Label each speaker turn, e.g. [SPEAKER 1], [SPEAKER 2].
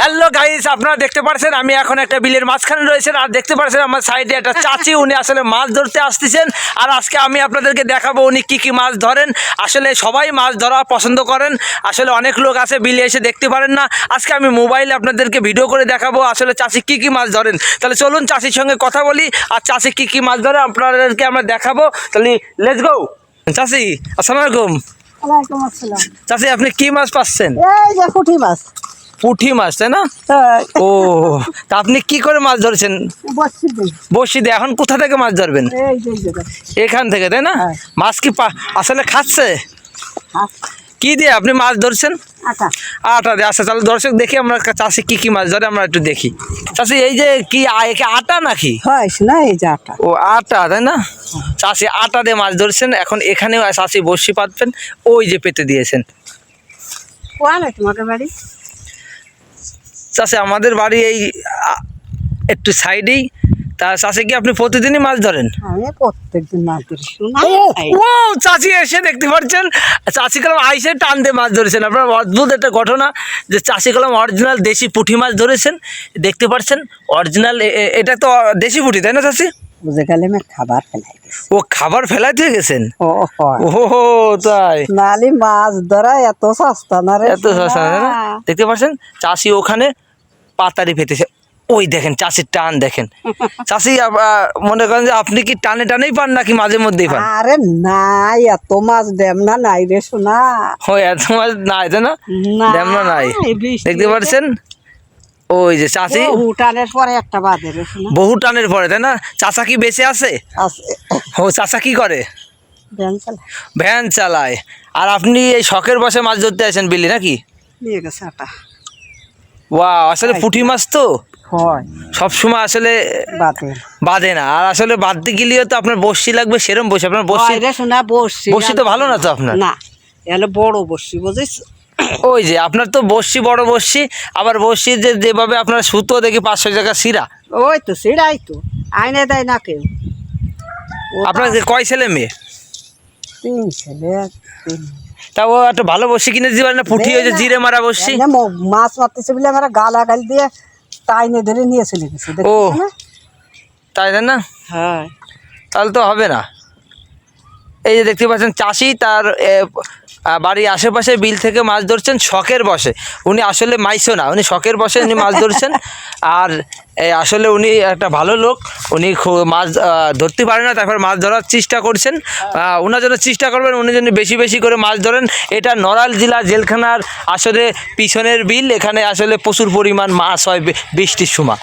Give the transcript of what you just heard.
[SPEAKER 1] Hello guys আপনারা দেখতে পাচ্ছেন আমি এখন একটা বিলের মাঝখানে রয়েছেন। আর দেখতে পাচ্ছেন আমার সাইডে একটা চাচি উনি আসলে মাছ ধরতে আসতেছেন। আর আজকে আমি আপনাদেরকে দেখাবো উনি কি কি মাছ ধরেন। আসলে সবাই মাছ ধরা পছন্দ করেন। আসলে অনেক লোক আছে বিলে এসে দেখতে পারেন না। আজকে আমি মোবাইলে আপনাদেরকে ভিডিও করে দেখাবো আসলে চাচি কি কি মাছ ধরেন। তাহলে চলুন চাচির সঙ্গে কথা বলি আর চাচি কি কি মাছ ধরে আপনাদেরকে আমরা দেখাবো। তাহলে লেটস গো চাচি আসসালামু আলাইকুম। চাচি আপনি কি মাছ পাচ্ছেন?
[SPEAKER 2] এই যে পুঁটি মাছ।
[SPEAKER 1] পুঁটি মাছ তাই না?
[SPEAKER 2] হ্যাঁ,
[SPEAKER 1] ও তা আপনি কি করে মাছ ধরছেন?
[SPEAKER 2] বসছি
[SPEAKER 1] বসি দিয়ে এখন কোথা থেকে মাছ ধরবেন। এখান থেকে তাই না?
[SPEAKER 2] হ্যাঁ।
[SPEAKER 1] মাছ কি আসলে খাচ্ছে? কি দিয়ে আপনি মাছ ধরছেন?
[SPEAKER 2] আটা।
[SPEAKER 1] আটা দিয়ে। আচ্ছা তাহলে দর্শক দেখি আমরা চাষি কি কি মাছ ধরে আমরা একটু দেখি। চাষি এই যে কি আটা নাকি?
[SPEAKER 2] না এই যে আটা।
[SPEAKER 1] ও আটা তাই না? চাষি আটা দিয়ে মাছ ধরছেন এখন এখানেও চাষি বসি পাতবেন ওই যে পেতে দিয়েছেন।
[SPEAKER 2] তোমাকে বাড়ি?
[SPEAKER 1] চাষি আমাদের বাড়ি এই একটু সাইডেই। তা চাষে কি আপনি প্রতিদিনই মাছ ধরেন? ও চাচি এসে দেখতে পাচ্ছেন। চাষি কলম আইসে টান দিয়ে মাছ ধরেছেন। আপনার অদ্ভুত একটা ঘটনা যে চাষি কলম অরিজিনাল দেশি পুঁটি মাছ ধরেছেন। দেখতে পাচ্ছেন অরিজিনাল এটা তো দেশি পুঁটি তাই না
[SPEAKER 2] খাবার ফেলাই
[SPEAKER 1] ও খাবার গেছেন?
[SPEAKER 2] ও
[SPEAKER 1] ও তাই।
[SPEAKER 2] নালি মাছ ধরা এত সস্তা না রে
[SPEAKER 1] এত সস্তা দেখতে পাচ্ছেন চাষি ওখানে পাতারি পেতেছে ওই দেখেন চাষির টান দেখেন। চাষি মনে করেন যে আপনি কি টানে টানেই পান নাকি মাঝে মধ্যেই পান?
[SPEAKER 2] আরে নাই এত মাছ দেম না নাই রে শোনা
[SPEAKER 1] ও এত মাছ নাই তাই না?
[SPEAKER 2] না,
[SPEAKER 1] নাই। দেখতে পাচ্ছেন? ওই যে চাচি
[SPEAKER 2] উঠানের পরে একটা বাদে
[SPEAKER 1] বহু টানের পরে তাই না? চাচা কি বেঁচে আছে? ও চাচা কি করে? ভ্যান চালায়। আর আপনি এই শখের বসে মাছ ধরতে আসেন বিলি নাকি?
[SPEAKER 2] নিয়ে গেছে আটা।
[SPEAKER 1] ওয়া আসলে পুঁটি মাছ তো?
[SPEAKER 2] হয়।
[SPEAKER 1] সবসময় আসলে বাঁধে না। আর আসলে বাঁধতে গেলেও তো আপনার বসি লাগবে সেরম বসে আপনার বসি
[SPEAKER 2] শোনা বসছি
[SPEAKER 1] বসি তো ভালো না তো আপনার?
[SPEAKER 2] না এলে বড় বসছি বুঝিস?
[SPEAKER 1] ওই যে আপনার তো বসছি বড় বসছি আবার বসছি যে যেভাবে আপনার সুতো দেখি পাঁচশো টাকা সিরা
[SPEAKER 2] ওই তো সেটাই তো আইনে দেয় না কেউ।
[SPEAKER 1] আপনার কয় ছেলে মেয়ে?
[SPEAKER 2] তিন ছেলে তিন
[SPEAKER 1] তা ও একটা ভালো বসি কিনে দিতে পারে না পুঁটি যে জিরে মারা বসছি
[SPEAKER 2] এমনি মাছ মারতেছে বলে আমরা গালা গাল দিয়ে টাইনে ধরে নিয়ে চলে গেছে
[SPEAKER 1] ও। তাই না?
[SPEAKER 2] হ্যাঁ।
[SPEAKER 1] তাহলে তো হবে না। এই যে দেখতে পাচ্ছেন চাষি তার বাড়ির আশেপাশে বিল থেকে মাছ ধরছেন, শখের বসে। উনি আসলে মাইসো না, উনি শখের বসে উনি মাছ ধরছেন। আর আসলে উনি একটা ভালো লোক, উনি মাছ ধরতে পারে না, তারপর মাছ ধরার চেষ্টা করছেন। ওনার জন্য চেষ্টা করবেন, উনি যেন বেশি বেশি করে মাছ ধরেন। এটা নড়াল জেলা জেলখানার আসলে পিছনের বিল, এখানে আসলে প্রচুর পরিমাণ মাছ হয়, বৃষ্টির সময়।